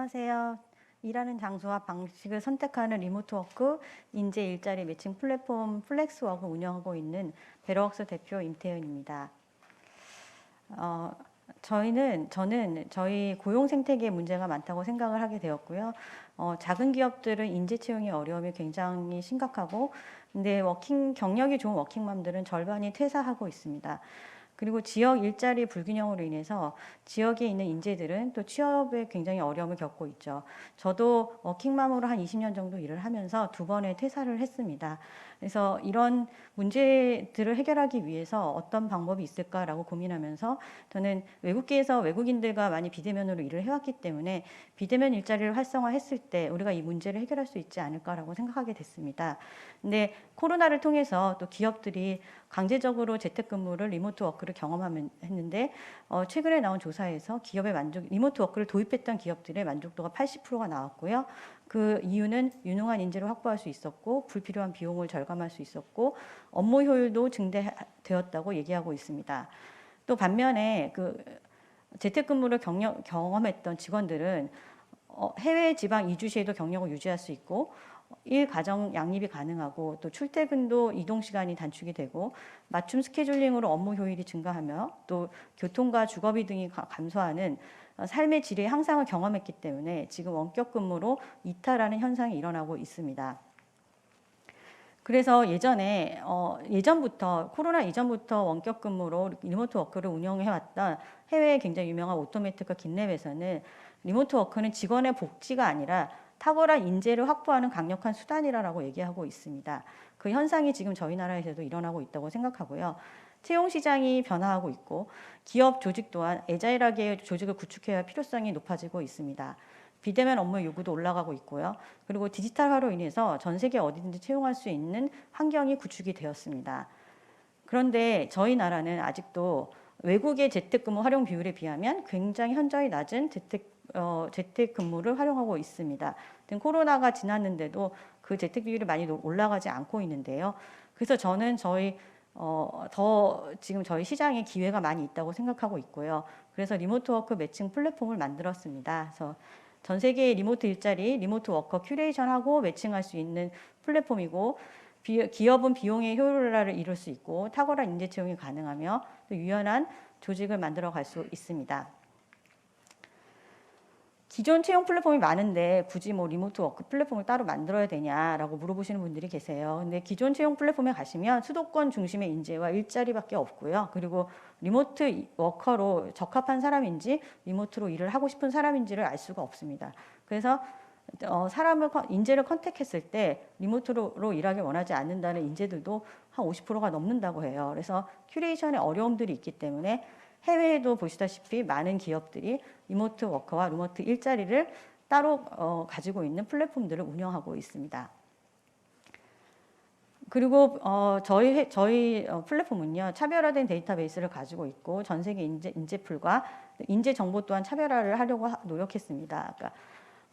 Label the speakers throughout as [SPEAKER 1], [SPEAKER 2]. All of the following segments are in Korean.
[SPEAKER 1] 안녕하세요. 일하는 장소와 방식을 선택하는 리모트 워크 인재 일자리 매칭 플랫폼 플렉스 워크 운영하고 있는 베러웍스 대표 임태은입니다. 어, 저희는 저는 저희 고용 생태계에 문제가 많다고 생각을 하게 되었고요. 어, 작은 기업들은 인재 채용의 어려움이 굉장히 심각하고, 근데 워킹 경력이 좋은 워킹맘들은 절반이 퇴사하고 있습니다. 그리고 지역 일자리 불균형으로 인해서 지역에 있는 인재들은 또 취업에 굉장히 어려움을 겪고 있죠. 저도 워킹맘으로 한 20년 정도 일을 하면서 두 번의 퇴사를 했습니다. 그래서 이런 문제들을 해결하기 위해서 어떤 방법이 있을까라고 고민하면서 저는 외국계에서 외국인들과 많이 비대면으로 일을 해왔기 때문에 비대면 일자리를 활성화했을 때 우리가 이 문제를 해결할 수 있지 않을까라고 생각하게 됐습니다. 근데 코로나를 통해서 또 기업들이 강제적으로 재택근무를 리모트 워크를 경험했는데 어, 최근에 나온 조사에서 기업의 만족 리모트 워크를 도입했던 기업들의 만족도가 80%가 나왔고요. 그 이유는 유능한 인재를 확보할 수 있었고 불필요한 비용을 절감할 수 있었고 업무 효율도 증대되었다고 얘기하고 있습니다. 또 반면에 그 재택근무를 경력, 경험했던 직원들은 어, 해외 지방 이주 시에도 경력을 유지할 수 있고 일 가정 양립이 가능하고 또 출퇴근도 이동 시간이 단축이 되고 맞춤 스케줄링으로 업무 효율이 증가하며 또 교통과 주거비 등이 가- 감소하는 어, 삶의 질의 향상을 경험했기 때문에 지금 원격 근무로 이탈하는 현상이 일어나고 있습니다. 그래서 예전에 어, 예전부터 코로나 이전부터 원격 근무로 리모트 워크를 운영해 왔던 해외에 굉장히 유명한 오토매틱과 긴랩에서는 리모트 워크는 직원의 복지가 아니라 탁월한 인재를 확보하는 강력한 수단이라고 얘기하고 있습니다. 그 현상이 지금 저희 나라에서도 일어나고 있다고 생각하고요. 채용 시장이 변화하고 있고 기업 조직 또한 애자일하게 조직을 구축해야 할 필요성이 높아지고 있습니다. 비대면 업무 요구도 올라가고 있고요. 그리고 디지털화로 인해서 전 세계 어디든지 채용할 수 있는 환경이 구축이 되었습니다. 그런데 저희 나라는 아직도 외국의 재택근무 활용 비율에 비하면 굉장히 현저히 낮은 재택 어, 재택근무를 활용하고 있습니다. 코로나가 지났는데도 그 재택 비율이 많이 올라가지 않고 있는데요. 그래서 저는 저희 어, 더 지금 저희 시장에 기회가 많이 있다고 생각하고 있고요. 그래서 리모트 워크 매칭 플랫폼을 만들었습니다. 그래서 전 세계의 리모트 일자리, 리모트 워커 큐레이션하고 매칭할 수 있는 플랫폼이고 비, 기업은 비용의 효율화를 이룰 수 있고 탁월한 인재 채용이 가능하며 또 유연한 조직을 만들어 갈 수 있습니다. 기존 채용 플랫폼이 많은데 굳이 뭐 리모트 워크 플랫폼을 따로 만들어야 되냐라고 물어보시는 분들이 계세요. 근데 기존 채용 플랫폼에 가시면 수도권 중심의 인재와 일자리밖에 없고요. 그리고 리모트 워커로 적합한 사람인지 리모트로 일을 하고 싶은 사람인지를 알 수가 없습니다. 그래서 어, 사람을 인재를 컨택했을 때 리모트로 일하기 원하지 않는다는 인재들도 한 50%가 넘는다고 해요. 그래서 큐레이션에 어려움들이 있기 때문에 해외에도 보시다시피 많은 기업들이 리모트 워커와 리모트 일자리를 따로 어, 가지고 있는 플랫폼들을 운영하고 있습니다. 그리고 어, 저희 저희 어, 플랫폼은요 차별화된 데이터베이스를 가지고 있고 전 세계 인재 인재풀과 인재 정보 또한 차별화를 하려고 하, 노력했습니다. 그러니까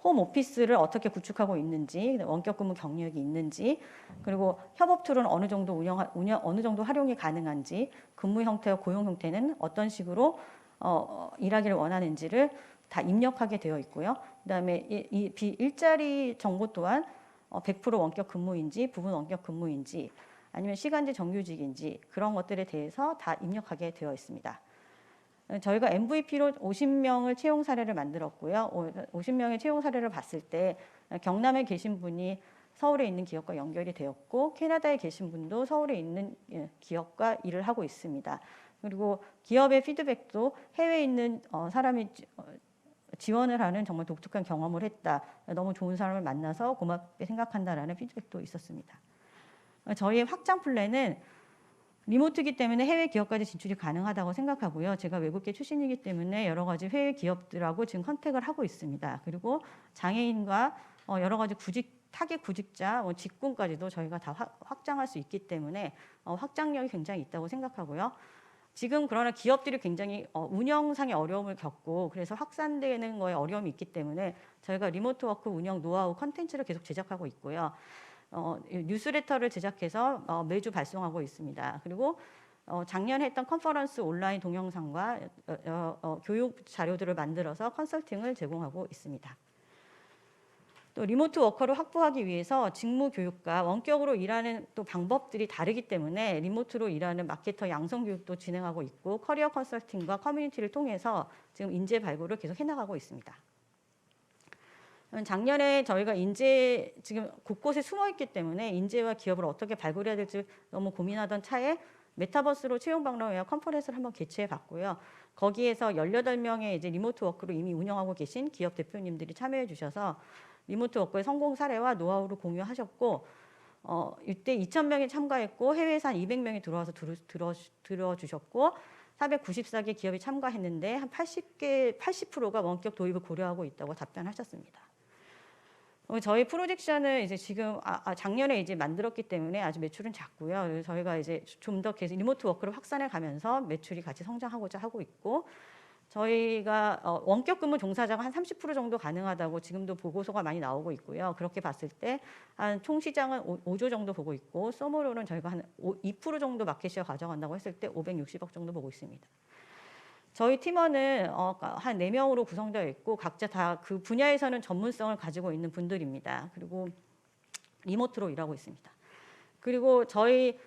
[SPEAKER 1] 홈 오피스를 어떻게 구축하고 있는지, 원격 근무 경력이 있는지, 그리고 협업 툴은 어느 정도 운영, 운영 어느 정도 활용이 가능한지, 근무 형태와 고용 형태는 어떤 식으로 어, 일하기를 원하는지를 다 입력하게 되어 있고요. 그다음에 이, 이 비, 일자리 정보 또한 어, 100% 원격 근무인지 부분 원격 근무인지 아니면 시간제 정규직인지 그런 것들에 대해서 다 입력하게 되어 있습니다. 저희가 MVP로 50명을 채용 사례를 만들었고요. 50명의 채용 사례를 봤을 때 경남에 계신 분이 서울에 있는 기업과 연결이 되었고 캐나다에 계신 분도 서울에 있는 예, 기업과 일을 하고 있습니다. 그리고 기업의 피드백도 해외에 있는 어, 사람이 어, 지원을 하는 정말 독특한 경험을 했다. 너무 좋은 사람을 만나서 고맙게 생각한다라는 피드백도 있었습니다. 저희의 확장 플랜은 리모트이기 때문에 해외 기업까지 진출이 가능하다고 생각하고요. 제가 외국계 출신이기 때문에 여러 가지 해외 기업들하고 지금 컨택을 하고 있습니다. 그리고 장애인과 어, 여러 가지 구직 타겟 구직자, 뭐 직군까지도 저희가 다 확장할 수 있기 때문에 어, 확장력이 굉장히 있다고 생각하고요. 지금 그러나 기업들이 굉장히 어, 운영상의 어려움을 겪고 그래서 확산되는 거에 어려움이 있기 때문에 저희가 리모트 워크 운영 노하우 컨텐츠를 계속 제작하고 있고요. 어, 뉴스레터를 제작해서 어, 매주 발송하고 있습니다. 그리고 어, 작년 했던 컨퍼런스 온라인 동영상과 어, 어, 어, 교육 자료들을 만들어서 컨설팅을 제공하고 있습니다. 또 리모트 워커를 확보하기 위해서 직무 교육과 원격으로 일하는 또 방법들이 다르기 때문에 리모트로 일하는 마케터 양성 교육도 진행하고 있고 커리어 컨설팅과 커뮤니티를 통해서 지금 인재 발굴을 계속 해나가고 있습니다. 음, 작년에 저희가 인재 지금 곳곳에 숨어 있기 때문에 인재와 기업을 어떻게 발굴해야 될지 너무 고민하던 차에 메타버스로 채용 박람회와 컨퍼런스를 한번 개최해 봤고요. 거기에서 18명의 이제 리모트 워크로 이미 운영하고 계신 기업 대표님들이 참여해 주셔서 리모트 워크의 성공 사례와 노하우를 공유하셨고 어, 이때 2,000명이 참가했고 해외에서 한 200명이 들어와서 들어, 들어, 들어주셨고 494개 기업이 참가했는데 한 80개, 80%가 원격 도입을 고려하고 있다고 답변하셨습니다. 어, 저희 프로젝션을 이제 지금 아, 아, 작년에 이제 만들었기 때문에 아주 매출은 작고요. 저희가 이제 좀 더 계속 리모트 워크를 확산해 가면서 매출이 같이 성장하고자 하고 있고 저희가 어, 원격 근무 종사자가 한 30% 정도 가능하다고 지금도 보고서가 많이 나오고 있고요. 그렇게 봤을 때 한 총 시장은 5, 조 정도 보고 있고 서머로는 저희가 한 2% 정도 마켓시어 가져간다고 했을 때 560억 정도 보고 있습니다. 저희 팀원은 어, 한 4명으로 구성되어 있고 각자 다 그 분야에서는 전문성을 가지고 있는 분들입니다. 그리고 리모트로 일하고 있습니다. 그리고 저희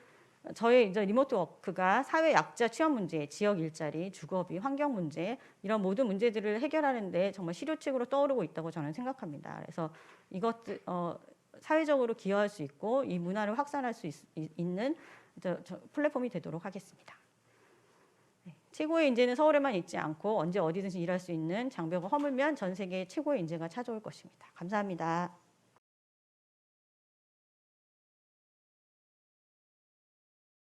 [SPEAKER 1] 저희 이제 리모트 워크가 사회 약자 취업 문제, 지역 일자리, 주거비, 환경 문제 이런 모든 문제들을 해결하는데 정말 실효책으로 떠오르고 있다고 저는 생각합니다. 그래서 이것들 어, 사회적으로 기여할 수 있고 이 문화를 확산할 수 있, 는 플랫폼이 되도록 하겠습니다. 네, 최고의 인재는 서울에만 있지 않고 언제 어디든지 일할 수 있는 장벽을 허물면 전 세계 최고의 인재가 찾아올 것입니다. 감사합니다.